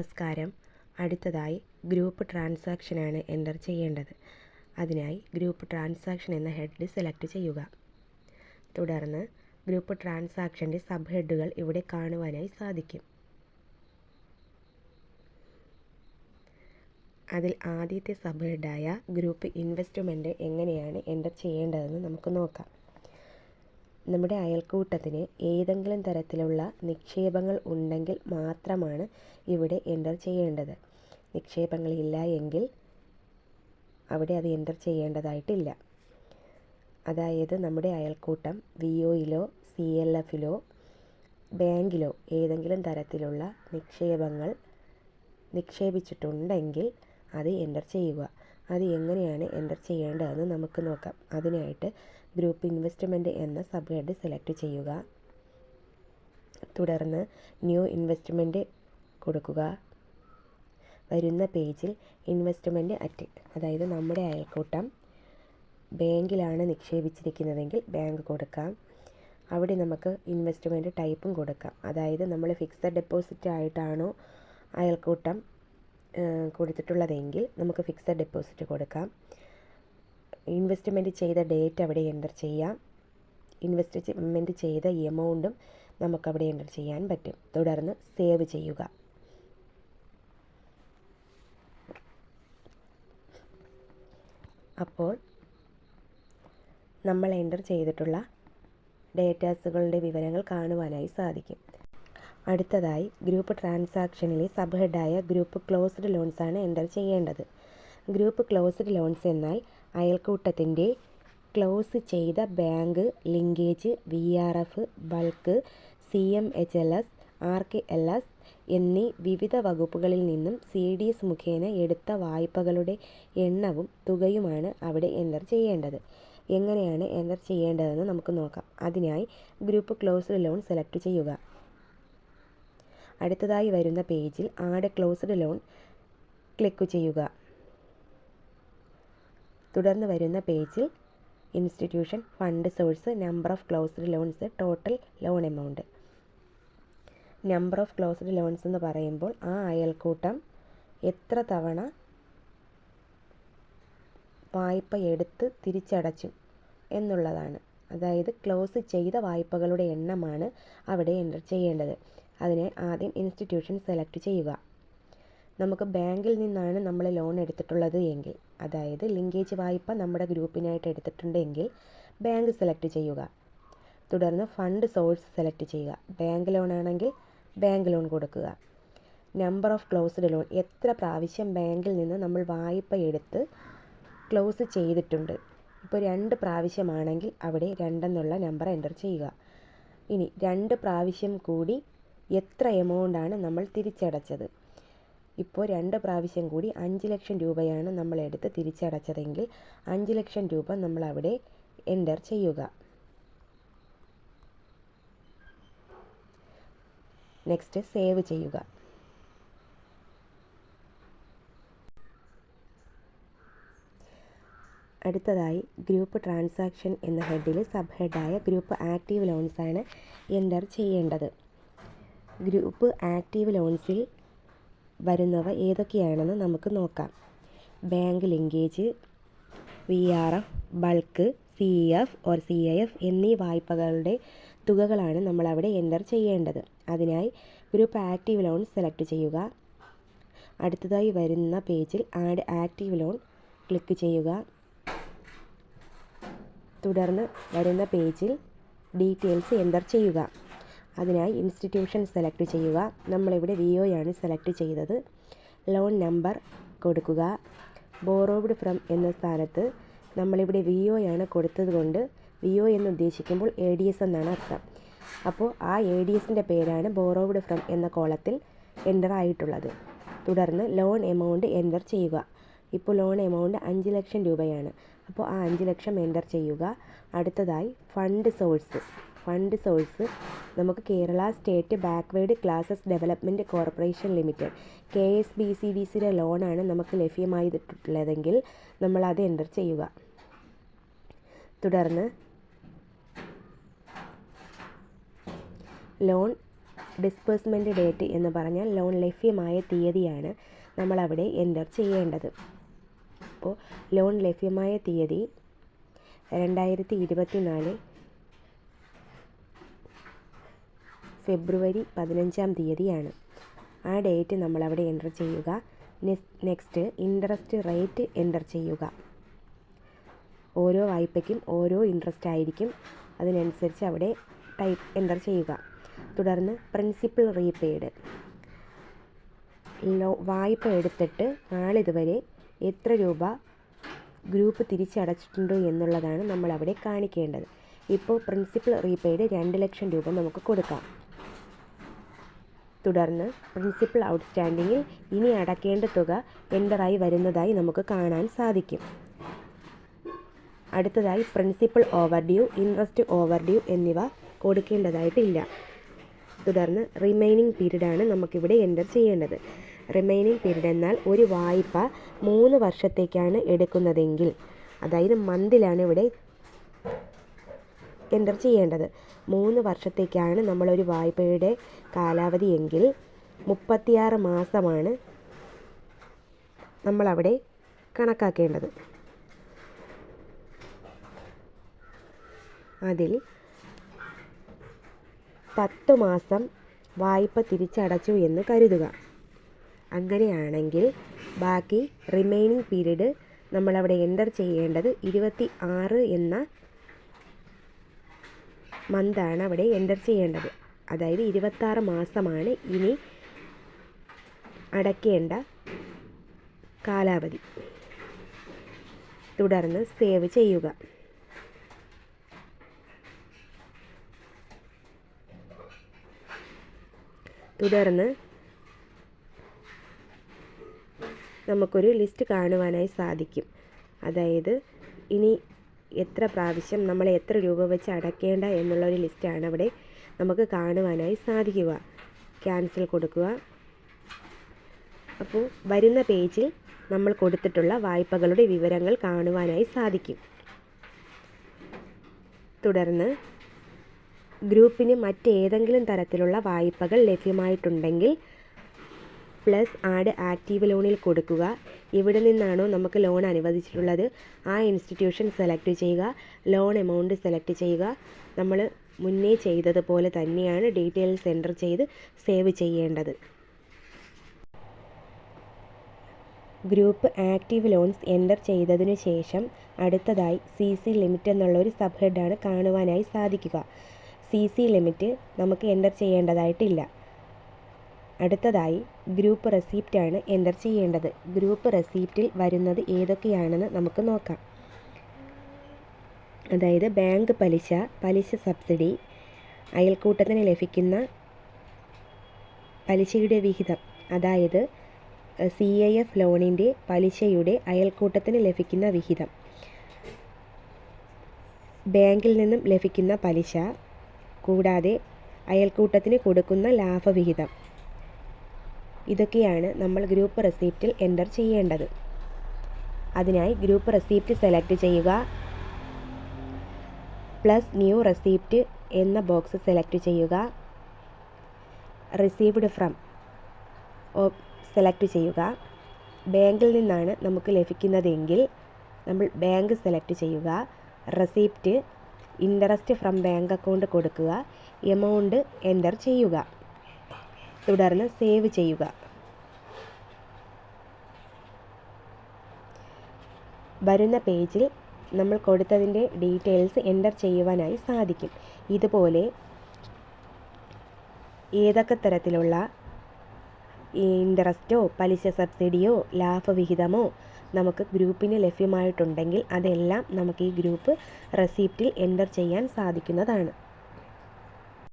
നമസ്കാരം. അടുത്തതായി group ട്രാൻസാക്ഷനാണ് enter ചെയ്യേണ്ടത്. അതിനായി ഗ്രൂപ്പ് ട്രാൻസാക്ഷൻ എന്ന ഹെഡ് സെലക്ട് ചെയ്യുക. തുടർന്ന് ഗ്രൂപ്പ് ട്രാൻസാക്ഷന്റെ സബ് ഹെഡുകൾ ഇവിടെ കാണുവാനായി സാധിക്കും. അതിൽ ആദ്യത്തെ സബ് ഹെഡായ ഗ്രൂപ്പ് ഇൻവെസ്റ്റ്മെന്റ് എങ്ങനെയാണ് എന്റർ ചെയ്യേണ്ടതെന്ന് നമുക്ക് നോക്കാം. നമ്മുടെ അയൽക്കൂട്ടത്തിന് ഏതെങ്കിലും തരത്തിലുള്ള നിക്ഷേപങ്ങൾ ഉണ്ടെങ്കിൽ മാത്രമാണ് ഇവിടെ എന്റർ ചെയ്യേണ്ടത്. നിക്ഷേപങ്ങളില്ല എങ്കിൽ അവിടെ അത് എന്റർ ചെയ്യേണ്ടതായിട്ടില്ല. അതായത് നമ്മുടെ അയൽക്കൂട്ടം വി ഒയിലോ സി എൽ എഫിലോ ബാങ്കിലോ ഏതെങ്കിലും തരത്തിലുള്ള നിക്ഷേപങ്ങൾ നിക്ഷേപിച്ചിട്ടുണ്ടെങ്കിൽ അത് എന്റർ ചെയ്യുക. അത് എങ്ങനെയാണ് എന്റർ ചെയ്യേണ്ടതെന്ന് നമുക്ക് നോക്കാം. അതിനായിട്ട് ഗ്രൂപ്പ് ഇൻവെസ്റ്റ്മെന്റ് എന്ന സബ് ഹെഡ് സെലക്ട് ചെയ്യുക. തുടർന്ന് ന്യൂ ഇൻവെസ്റ്റ്മെന്റ് കൊടുക്കുക. വരുന്ന പേജിൽ ഇൻവെസ്റ്റ്മെന്റ് അറ്റ് അതായത് നമ്മുടെ അയൽക്കൂട്ടം ബാങ്കിലാണ് നിക്ഷേപിച്ചിരിക്കുന്നതെങ്കിൽ ബാങ്ക് കൊടുക്കാം. അവിടെ നമുക്ക് ഇൻവെസ്റ്റ്മെന്റ് ടൈപ്പും കൊടുക്കാം. അതായത് നമ്മൾ ഫിക്സഡ് ഡെപ്പോസിറ്റ് ആയിട്ടാണോ അയൽക്കൂട്ടം കൊടുത്തിട്ടുള്ളതെങ്കിൽ നമുക്ക് ഫിക്സഡ് ഡെപ്പോസിറ്റ് കൊടുക്കാം. ഇൻവെസ്റ്റ്മെന്റ് ചെയ്ത ഡേറ്റ് അവിടെ എന്റർ ചെയ്യാം. ഇൻവെസ്റ്റ്മെന്റ് ചെയ്ത എമൗണ്ടും നമുക്കവിടെ എന്റർ ചെയ്യാൻ പറ്റും. തുടർന്ന് സേവ് ചെയ്യുക. അപ്പോൾ നമ്മൾ എന്റർ ചെയ്തിട്ടുള്ള ഡേറ്റാസുകളുടെ വിവരങ്ങൾ കാണുവാനായി സാധിക്കും. അടുത്തതായി ഗ്രൂപ്പ് ട്രാൻസാക്ഷനിലെ സബ് ഹെഡായ ഗ്രൂപ്പ് ക്ലോസ്ഡ് ലോൺസാണ് എന്റർ ചെയ്യേണ്ടത്. ഗ്രൂപ്പ് ക്ലോസ്ഡ് ലോൺസ് എന്നാൽ അയൽക്കൂട്ടത്തിന്റെ ക്ലോസ് ചെയ്ത bank linkage V R F bulk C M H L S R K L S എന്നീ വിവിധ വകുപ്പുകളിൽ നിന്നും സി ഡി എസ് മുഖേന എടുത്ത വായ്പകളുടെ എണ്ണവും തുകയുമാണ് അവിടെ എന്റർ ചെയ്യേണ്ടത്. എങ്ങനെയാണ് എന്റർ ചെയ്യേണ്ടതെന്ന് നമുക്ക് നോക്കാം. അതിനായി ഗ്രൂപ്പ് ക്ലോസ്ഡ് ലോൺ സെലക്ട് ചെയ്യുക. അടുത്തതായി വരുന്ന പേജിൽ ആഡ് ക്ലോസ്ഡ് ലോൺ ക്ലിക്ക് ചെയ്യുക. തുടർന്ന് വരുന്ന പേജിൽ institution fund source number of closed loans total loan amount number of closed loans എന്ന് പറയുമ്പോൾ ആ അയൽക്കൂട്ടം എത്ര തവണ വായ്പ എടുത്ത് തിരിച്ചടച്ചു എന്നുള്ളതാണ്. അതായത് ക്ലോസ് ചെയ്ത വായ്പകളുടെ എണ്ണമാണ് അവിടെ എന്റർ ചെയ്യേണ്ടത്. അതിനെ ആദ്യം ഇൻസ്റ്റിറ്റ്യൂഷൻ സെലക്ട് ചെയ്യുക. നമുക്ക് ബാങ്കിൽ നിന്നാണ് നമ്മൾ ലോൺ എടുത്തിട്ടുള്ളത് എങ്കിൽ അതായത് ലിങ്കേജ് വായ്പ നമ്മുടെ ഗ്രൂപ്പിനായിട്ട് എടുത്തിട്ടുണ്ടെങ്കിൽ ബാങ്ക് സെലക്ട് ചെയ്യുക. തുടർന്ന് ഫണ്ട് സോഴ്സ് സെലക്ട് ചെയ്യുക. ബാങ്ക് ലോൺ ആണെങ്കിൽ ബാങ്ക് ലോൺ കൊടുക്കുക. Number of closed loan. എത്ര പ്രാവശ്യം ബാങ്കിൽ നിന്ന് നമ്മൾ വായ്പ എടുത്ത് ക്ലോസ് ചെയ്തിട്ടുണ്ട്. ഇപ്പോൾ രണ്ട് പ്രാവശ്യമാണെങ്കിൽ അവിടെ രണ്ടെന്നുള്ള നമ്പർ എന്റർ ചെയ്യുക. ഇനി രണ്ട് പ്രാവശ്യം കൂടി എത്ര എമൗണ്ടാണ് നമ്മൾ തിരിച്ചടച്ചത്? ഇപ്പോൾ രണ്ട് പ്രാവശ്യം കൂടി അഞ്ച് ലക്ഷം രൂപയാണ് നമ്മൾ എടുത്ത് തിരിച്ചടച്ചതെങ്കിൽ അഞ്ച് ലക്ഷം രൂപ നമ്മൾ അവിടെ എന്റർ ചെയ്യുക. നെക്സ്റ്റ് സേവ് ചെയ്യുക. അടുത്തതായി ഗ്രൂപ്പ് ട്രാൻസാക്ഷൻ എന്ന ഹെഡിൽ സബ് ഹെഡായ ഗ്രൂപ്പ് ആക്റ്റീവ് ലോൺസാണ് എന്റർ ചെയ്യേണ്ടത്. ഗ്രൂപ്പ് ആക്റ്റീവ് ലോൺസിൽ വരുന്നവ ഏതൊക്കെയാണെന്ന് നമുക്ക് നോക്കാം. Bank linkage V R F bulk C F or C I F എന്നീ വായ്പകളുടെ തുകകളാണ് നമ്മൾ അവിടെ എന്റർ ചെയ്യേണ്ടത്. അതിനായി ഗ്രൂപ്പ് ആക്റ്റീവ് ലോൺ സെലക്ട് ചെയ്യുക. അടുത്തതായി വരുന്ന പേജിൽ ആഡ് ആക്റ്റീവ് ലോൺ ക്ലിക്ക് ചെയ്യുക. തുടർന്ന് വരുന്ന പേജിൽ ഡീറ്റെയിൽസ് എന്റർ ചെയ്യുക. അതിനായി ഇൻസ്റ്റിറ്റ്യൂഷൻ സെലക്ട് ചെയ്യുക. നമ്മളിവിടെ വി ഒയാണ് സെലക്ട് ചെയ്തത്. ലോൺ നമ്പർ കൊടുക്കുക. ബോറോവ്ഡ് ഫ്രം എന്ന സ്ഥാനത്ത് നമ്മളിവിടെ വി ഒയാണ് കൊടുത്തത് കൊണ്ട് വി ഒ എന്ന് ഉദ്ദേശിക്കുമ്പോൾ എ ഡി എസ് എന്നാണ് അർത്ഥം. അപ്പോൾ ആ എ ഡി എസിന്റെ പേരാണ് ബോറോവ്ഡ് ഫ്രം എന്ന കോളത്തിൽ എന്റർ ആയിട്ടുള്ളത്. തുടർന്ന് ലോൺ എമൗണ്ട് എന്റർ ചെയ്യുക. ഇപ്പോൾ ലോൺ എമൗണ്ട് അഞ്ച് ലക്ഷം രൂപയാണ്. അപ്പോൾ ആ അഞ്ച് ലക്ഷം എന്റർ ചെയ്യുക. അടുത്തതായി ഫണ്ട് സോഴ്സ് ഫണ്ട് സോഴ്സ് നമുക്ക് Kerala state backward classes development corporation limited K S B C D സിയുടെ ലോണാണ് നമുക്ക് ലഭ്യമായിട്ടുള്ളതെങ്കിൽ നമ്മളത് എന്റർ ചെയ്യുക. തുടർന്ന് ലോൺ ഡിസ്പേഴ്സ്മെന്റ് ഡേറ്റ് എന്ന് പറഞ്ഞാൽ ലോൺ ലഭ്യമായ തീയതിയാണ് നമ്മളവിടെ എന്റർ ചെയ്യേണ്ടത്. അപ്പോൾ ലോൺ ലഭ്യമായ തീയതി രണ്ടായിരത്തി ഇരുപത്തി നാല് ഫെബ്രുവരി പതിനഞ്ചാം തീയതിയാണ്. ആ ഡേറ്റ് നമ്മളവിടെ എന്റർ ചെയ്യുക. നെക്സ്റ്റ് ഇൻട്രസ്റ്റ് റേറ്റ് എന്റർ ചെയ്യുക. ഓരോ വായ്പയ്ക്കും ഓരോ ഇൻട്രസ്റ്റ് ആയിരിക്കും. അതിനനുസരിച്ച് അവിടെ ടൈപ്പ് എന്റർ ചെയ്യുക. തുടർന്ന് പ്രിൻസിപ്പൽ റീപെയ്ഡ്. ലോ വായ്പ എടുത്തിട്ട് നാളിതുവരെ എത്ര രൂപ ഗ്രൂപ്പ് തിരിച്ചടച്ചിട്ടുണ്ട് എന്നുള്ളതാണ് നമ്മളവിടെ കാണിക്കേണ്ടത്. ഇപ്പോൾ പ്രിൻസിപ്പൽ റീപെയ്ഡ് രണ്ട് ലക്ഷം രൂപ നമുക്ക് കൊടുക്കാം. തുടർന്ന് പ്രിൻസിപ്പൽ ഔട്ട്സ്റ്റാൻഡിങ്ങിൽ ഇനി അടക്കേണ്ട തുക എന്ററായി വരുന്നതായി നമുക്ക് കാണാൻ സാധിക്കും. അടുത്തതായി principal overdue interest overdue എന്നിവ കൊടുക്കേണ്ടതായിട്ടില്ല. തുടർന്ന് റിമൈനിങ് പീരീഡാണ് നമുക്കിവിടെ എന്റർ ചെയ്യേണ്ടത്. റിമൈനിങ് പീരീഡ് എന്നാൽ ഒരു വായ്പ മൂന്ന് വർഷത്തേക്കാണ് എടുക്കുന്നതെങ്കിൽ അതായത് മന്തിലാണ് ഇവിടെ എന്റർ ചെയ്യേണ്ടത്. മൂന്ന് വർഷത്തേക്കാണ് നമ്മളൊരു വായ്പയുടെ കാലാവധി എങ്കിൽ മുപ്പത്തിയാറ് മാസമാണ് നമ്മളവിടെ കണക്കാക്കേണ്ടത്. അതിൽ പത്ത് മാസം വായ്പ തിരിച്ചടച്ചു എന്ന് കരുതുക. അങ്ങനെയാണെങ്കിൽ ബാക്കി റിമൈനിങ് പീരീഡ് നമ്മളവിടെ എന്റർ ചെയ്യേണ്ടത് ഇരുപത്തി ആറ് എന്ന മന്താണ് അവിടെ എന്റർ ചെയ്യേണ്ടത്. അതായത് ഇരുപത്താറ് മാസമാണ് ഇനി അടയ്ക്കേണ്ട കാലാവധി. തുടർന്ന് സേവ് ചെയ്യുക. തുടർന്ന് നമുക്കൊരു ലിസ്റ്റ് കാണുവാനായി സാധിക്കും. അതായത് ഇനി എത്ര പ്രാവശ്യം നമ്മൾ എത്ര രൂപ വെച്ച് അടയ്ക്കേണ്ട എന്നുള്ള ഒരു ലിസ്റ്റാണ് അവിടെ നമുക്ക് കാണുവാനായി സാധിക്കുക. ക്യാൻസൽ കൊടുക്കുക. അപ്പോൾ വരുന്ന പേജിൽ നമ്മൾ കൊടുത്തിട്ടുള്ള വായ്പകളുടെ വിവരങ്ങൾ കാണുവാനായി സാധിക്കും. തുടർന്ന് ഗ്രൂപ്പിന് മറ്റേതെങ്കിലും തരത്തിലുള്ള വായ്പകൾ ലഭ്യമായിട്ടുണ്ടെങ്കിൽ പ്ലസ് ആഡ് ആക്റ്റീവ് ലോണിൽ കൊടുക്കുക. എവിടെ നിന്നാണോ നമുക്ക് ലോൺ അനുവദിച്ചിട്ടുള്ളത്. ആ ഇൻസ്റ്റിറ്റ്യൂഷൻ സെലക്ട് ചെയ്യുക. ലോൺ എമൗണ്ട് സെലക്ട് ചെയ്യുക. നമ്മൾ മുന്നേ ചെയ്തതുപോലെ തന്നെയാണ് ഡീറ്റെയിൽസ് എന്റർ ചെയ്ത് സേവ് ചെയ്യേണ്ടത്. ഗ്രൂപ്പ് ആക്റ്റീവ് ലോൺസ് എന്റർ ചെയ്തതിനു ശേഷം അടുത്തതായി സി സി ലിമിറ്റ് എന്നുള്ളൊരു സബ് ഹെഡാണ് കാണുവാനായി സാധിക്കുക. സി സി ലിമിറ്റ് നമുക്ക് എന്റർ ചെയ്യേണ്ടതായിട്ടില്ല. അടുത്തതായി ഗ്രൂപ്പ് റെസീപ്റ്റാണ് എന്റർ ചെയ്യേണ്ടത്. ഗ്രൂപ്പ് റെസീപ്റ്റിൽ വരുന്നത് ഏതൊക്കെയാണെന്ന് നമുക്ക് നോക്കാം. അതായത് ബാങ്ക് പലിശ പലിശ സബ്സിഡി അയൽക്കൂട്ടത്തിന് ലഭിക്കുന്ന പലിശയുടെ വിഹിതം. അതായത് സി ഐ എഫ് ലോണിന്റെ പലിശയുടെ അയൽക്കൂട്ടത്തിന് ലഭിക്കുന്ന വിഹിതം. ബാങ്കിൽ നിന്നും ലഭിക്കുന്ന പലിശ കൂടാതെ അയൽക്കൂട്ടത്തിന് കൊടുക്കുന്ന ലാഭവിഹിതം. ഇതൊക്കെയാണ് നമ്മൾ ഗ്രൂപ്പ് റെസിപ്റ്റിൽ എന്റർ ചെയ്യേണ്ടത്. അതിനായി ഗ്രൂപ്പ് റെസിപ്റ്റ് സെലക്ട് ചെയ്യുക. പ്ലസ് ന്യൂ റെസിപ്റ്റ് എന്ന ബോക്സ് സെലക്ട് ചെയ്യുക. റിസീവ്ഡ് ഫ്രം സെലക്ട് ചെയ്യുക. ബാങ്കിൽ നിന്നാണ് നമുക്ക് ലഭിക്കുന്നതെങ്കിൽ നമ്മൾ ബാങ്ക് സെലക്ട് ചെയ്യുക. Receipt interest from bank account കൊടുക്കുക. എമൗണ്ട് എന്റർ ചെയ്യുക. തുടർന്ന് സേവ് ചെയ്യുക. വരുന്ന പേജിൽ നമ്മൾ കൊടുത്തതിന്റെ ഡീറ്റെയിൽസ് എന്റർ ചെയ്യുവാനായി സാധിക്കും. ഇതുപോലെ ഏതൊക്കെ തരത്തിലുള്ള ഇൻട്രസ്റ്റോ പലിശ സബ്സിഡിയോ ലാഭവിഹിതമോ നമുക്ക് ഗ്രൂപ്പിന് ലഭ്യമായിട്ടുണ്ടെങ്കിൽ അതെല്ലാം നമുക്ക് ഈ ഗ്രൂപ്പ് റെസിപ്റ്റിൽ എന്റർ ചെയ്യാൻ സാധിക്കുന്നതാണ്.